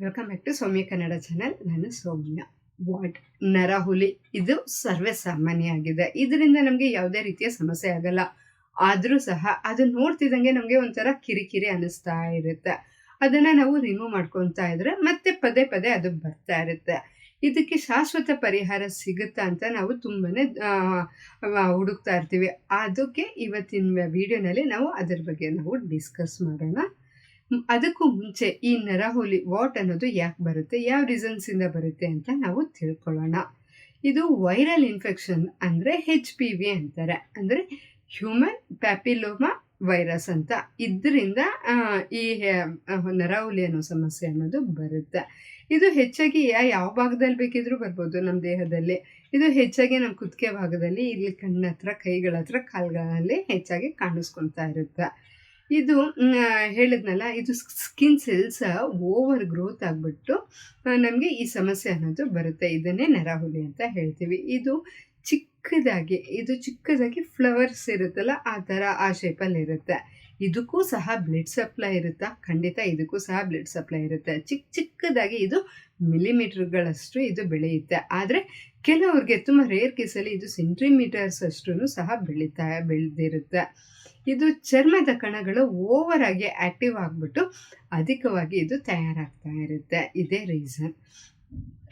Welcome back to Soumya Kannada channel ನಾನು Soumya. What ನರಹುಲಿ. ಇದು ಸರ್ವೇ ಸಾಮಾನ್ಯ ಆಗಿದೆ ಇದರಿಂದ ನಮಗೆ ಯಾವುದೇ ರೀತಿಯ ಸಮಸ್ಯೆ ಆಗಲ್ಲ. ಆದರೂ ಸಹ ಅದು ನೋಡ್ತಿದ್ದಂಗೆ ನಮಗೆ ಒಂಥರ ಕಿರಿಕಿರಿ ಅನ್ನಿಸ್ತಾ ಇರುತ್ತೆ. ಅದನ್ನು ನಾವು ರಿಮೂವ್ ಮಾಡ್ಕೊತಾ ಇದ್ರೆ ಮತ್ತೆ ಪದೇ ಪದೇ ಅದು ಬರ್ತಾ ಇರುತ್ತೆ. ಇದಕ್ಕೆ ಶಾಶ್ವತ ಪರಿಹಾರ ಸಿಗುತ್ತಾ ಅಂತ ನಾವು ತುಂಬನೇ ಹುಡುಕ್ತಾ ಇರ್ತೀವಿ. ಅದಕ್ಕೆ ಇವತ್ತಿನ ವಿಡಿಯೋನಲ್ಲಿ ನಾವು ಅದರ ಬಗ್ಗೆ ನಾವು ಡಿಸ್ಕಸ್ ಮಾಡೋಣ. ಅದಕ್ಕೂ ಮುಂಚೆ ಈ ನರಹುಲಿ ವಾಟ್ ಅನ್ನೋದು ಯಾಕೆ ಬರುತ್ತೆ? ಯಾವ ರೀಸನ್ಸ್ ಇಂದ ಬರುತ್ತೆ ಅಂತ ನಾವು ತಿಳ್ಕೊಳ್ಳೋಣ. ಇದು ವೈರಲ್ ಇನ್ಫೆಕ್ಷನ್ ಅಂದರೆ ಹೆಚ್ ಪಿ ವಿ ಅಂತಾರೆ. ಅಂದರೆ ಹ್ಯೂಮನ್ ಪ್ಯಾಪಿಲೋಮಾ ವೈರಸ್ ಅಂತ. ಇದರಿಂದ ಈ ನರಹುಲಿ ಅನ್ನೋ ಸಮಸ್ಯೆ ಅನ್ನೋದು ಬರುತ್ತೆ. ಇದು ಹೆಚ್ಚಾಗಿ ಯಾವ ಭಾಗದಲ್ಲಿ ಬೇಕಿದ್ರೂ ಬರ್ಬೋದು ನಮ್ಮ ದೇಹದಲ್ಲಿ. ಇದು ಹೆಚ್ಚಾಗಿ ನಮ್ಮ ಕುತ್ತಿಗೆ ಭಾಗದಲ್ಲಿ, ಇಲ್ಲಿ ಕಣ್ಣ ಹತ್ರ ಕೈಗಳ ಹತ್ರ ಕಾಲುಗಳಲ್ಲಿ ಹೆಚ್ಚಾಗಿ ಕಾಣಿಸ್ಕೊಳ್ತಾ ಇರುತ್ತೆ. ಇದು ಹೇಳಿದ್ನಲ್ಲ, ಇದು ಸ್ಕಿನ್ ಸೆಲ್ಸ್ ಓವರ್ ಗ್ರೋತ್ ಆಗಿಬಿಟ್ಟು ನಮಗೆ ಈ ಸಮಸ್ಯೆ ಅನ್ನೋದು ಬರುತ್ತೆ. ಇದನ್ನೇ ನರಹುಲಿ ಅಂತ ಹೇಳ್ತೀವಿ. ಇದು ಚಿಕ್ಕದಾಗಿ, ಇದು ಚಿಕ್ಕದಾಗಿ ಫ್ಲವರ್ಸ್ ಇರುತ್ತಲ್ಲ, ಆ ಥರ ಆ ಶೇಪಲ್ಲಿ ಇರುತ್ತೆ. ಇದಕ್ಕೂ ಸಹ ಬ್ಲಡ್ ಸಪ್ಲೈ ಇರುತ್ತಾ? ಖಂಡಿತ ಇದಕ್ಕೂ ಸಹ ಬ್ಲಡ್ ಸಪ್ಲೈ ಇರುತ್ತೆ. ಚಿಕ್ಕ ಚಿಕ್ಕದಾಗಿ ಇದು ಮಿಲಿಮೀಟರ್ಗಳಷ್ಟು ಇದು ಬೆಳೆಯುತ್ತೆ. ಆದರೆ ಕೆಲವ್ರಿಗೆ ತುಂಬ ರೇರ್ ಕೇಸಲ್ಲಿ ಇದು ಸೆಂಟಿಮೀಟರ್ಸ್ ಅಷ್ಟು ಸಹ ಬೆಳೀತಾ, ಬೆಳೆದಿರುತ್ತೆ. ಇದು ಚರ್ಮದ ಕಣಗಳು ಓವರ್ ಆಗಿ ಆಕ್ಟಿವ್ ಆಗಿಬಿಟ್ಟು ಅಧಿಕವಾಗಿ ಇದು ತಯಾರಾಗ್ತಾ ಇರುತ್ತೆ. ಇದೇ ರೀಸನ್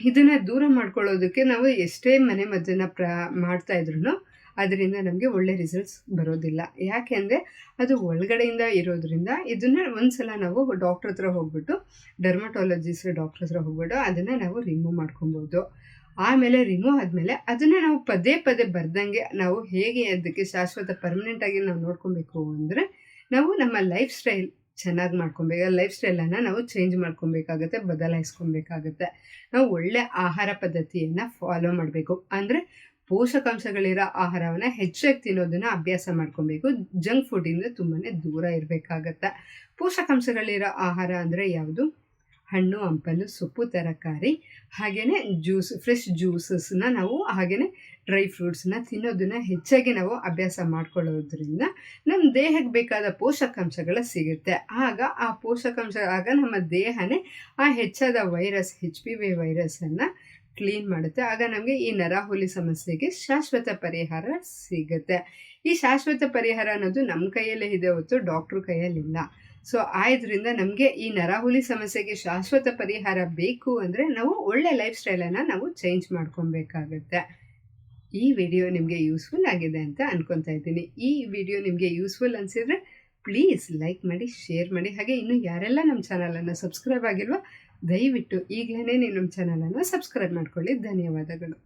ಇದನ್ನ ದೂರ ಮಾಡ್ಕೊಳ್ಳೋದಕ್ಕೆ ನಾವು ಎಷ್ಟೇ ಮನೆ ಮದ್ದನ್ನ ಪ್ರ, ಮಾಡ್ತಾ ಇದ್ರು ಅದರಿಂದ ನಮಗೆ ಒಳ್ಳೆ ರಿಸಲ್ಟ್ಸ್ ಬರೋದಿಲ್ಲ. ಯಾಕೆಂದರೆ ಅದು ಒಳಗಡೆಯಿಂದ ಇರೋದ್ರಿಂದ ಒಂದು ಒಂದ್ಸಲ ನಾವು ಡಾಕ್ಟ್ರ್ ಹತ್ರ ಹೋಗ್ಬಿಟ್ಟು ಡರ್ಮಟಾಲಜಿಸ್ಟ್ ಡಾಕ್ಟ್ರ್ ಹತ್ರ ಹೋಗ್ಬಿಟ್ಟು ಅದನ್ನು ನಾವು ರಿಮೂವ್ ಮಾಡ್ಕೊಬೋದು. ಆಮೇಲೆ ರಿಮೂವ್ ಆದಮೇಲೆ ಅದನ್ನು ನಾವು ಪದೇ ಪದೇ ಬರ್ದಂಗೆ ನಾವು ಹೇಗೆ ಅದಕ್ಕೆ ಶಾಶ್ವತ ಪರ್ಮನೆಂಟಾಗಿ ನಾವು ನೋಡ್ಕೊಬೇಕು ಅಂದರೆ ನಾವು ನಮ್ಮ ಲೈಫ್ ಸ್ಟೈಲ್ ಚೆನ್ನಾಗಿ ಮಾಡ್ಕೊಬೇಕು ಲೈಫ್ ಸ್ಟೈಲನ್ನು ನಾವು ಚೇಂಜ್ ಮಾಡ್ಕೊಬೇಕಾಗತ್ತೆ, ಬದಲಾಯಿಸ್ಕೊಬೇಕಾಗತ್ತೆ. ನಾವು ಒಳ್ಳೆ ಆಹಾರ ಪದ್ಧತಿಯನ್ನು ಫಾಲೋ ಮಾಡಬೇಕು. ಅಂದರೆ ಪೋಷಕಾಂಶಗಳಿರೋ ಆಹಾರವನ್ನು ಹೆಚ್ಚಾಗಿ ತಿನ್ನೋದನ್ನು ಅಭ್ಯಾಸ ಮಾಡ್ಕೊಬೇಕು. ಜಂಕ್ ಫುಡ್ಡಿಂದ ತುಂಬಾ ದೂರ ಇರಬೇಕಾಗತ್ತೆ. ಪೋಷಕಾಂಶಗಳಿರೋ ಆಹಾರ ಅಂದರೆ ಯಾವುದು? ಹಣ್ಣು, ಹಂಪಲು, ಸೊಪ್ಪು, ತರಕಾರಿ ಹಾಗೆಯೇ ಜ್ಯೂಸ್ ಫ್ರೆಶ್ ಜ್ಯೂಸಸ್ನ ನಾವು ಹಾಗೆಯೇ ಡ್ರೈ ಫ್ರೂಟ್ಸ್ನ ತಿನ್ನೋದನ್ನ ಹೆಚ್ಚಾಗಿ ನಾವು ಅಭ್ಯಾಸ ಮಾಡ್ಕೊಳ್ಳೋದ್ರಿಂದ ನಮ್ಮ ದೇಹಕ್ಕೆ ಬೇಕಾದ ಪೋಷಕಾಂಶಗಳು ಸಿಗುತ್ತೆ. ಆಗ ಆ ಪೋಷಕಾಂಶ, ಆಗ ನಮ್ಮ ದೇಹನೇ ಆ ಹೆಚ್ಚಾದ ವೈರಸ್ ಹೆಚ್ ಪಿ ವಿ ವೈರಸನ್ನು ಕ್ಲೀನ್ ಮಾಡುತ್ತೆ. ಆಗ ನಮಗೆ ಈ ನರಹುಲಿ ಸಮಸ್ಯೆಗೆ ಶಾಶ್ವತ ಪರಿಹಾರ ಸಿಗುತ್ತೆ. ಈ ಶಾಶ್ವತ ಪರಿಹಾರ ಅನ್ನೋದು ನಮ್ಮ ಕೈಯಲ್ಲೇ ಇದೆ ಹೊತ್ತು ಡಾಕ್ಟ್ರ್ ಕೈಯಲ್ಲಿಲ್ಲ. ಸೊ ಆದ್ರಿಂದ ನಮಗೆ ಈ ನರಹುಲಿ ಸಮಸ್ಯೆಗೆ ಶಾಶ್ವತ ಪರಿಹಾರ ಬೇಕು ಅಂದರೆ ನಾವು ಒಳ್ಳೆ ಲೈಫ್ ಸ್ಟೈಲನ್ನು ನಾವು ಚೇಂಜ್ ಮಾಡ್ಕೊಬೇಕಾಗತ್ತೆ. ಈ ವಿಡಿಯೋ ನಿಮಗೆ ಯೂಸ್ಫುಲ್ ಆಗಿದೆ ಅಂತ ಅನ್ಕೊತಾ ಇದ್ದೀನಿ. ಈ ವಿಡಿಯೋ ನಿಮಗೆ ಯೂಸ್ಫುಲ್ ಅನಿಸಿದ್ರೆ ಪ್ಲೀಸ್ ಲೈಕ್ ಮಾಡಿ ಶೇರ್ ಮಾಡಿ. ಹಾಗೆ ಇನ್ನು ಯಾರೆಲ್ಲ ನಮ್ಮ ಚಾನಲನ್ನು ಸಬ್ಸ್ಕ್ರೈಬ್ ಆಗಿಲ್ವೋ, ದಯವಿಟ್ಟು ಈಗಲೇ ನೀವು ನಮ್ಮ ಚಾನಲನ್ನು ಸಬ್ಸ್ಕ್ರೈಬ್ ಮಾಡ್ಕೊಳ್ಳಿ. ಧನ್ಯವಾದಗಳು.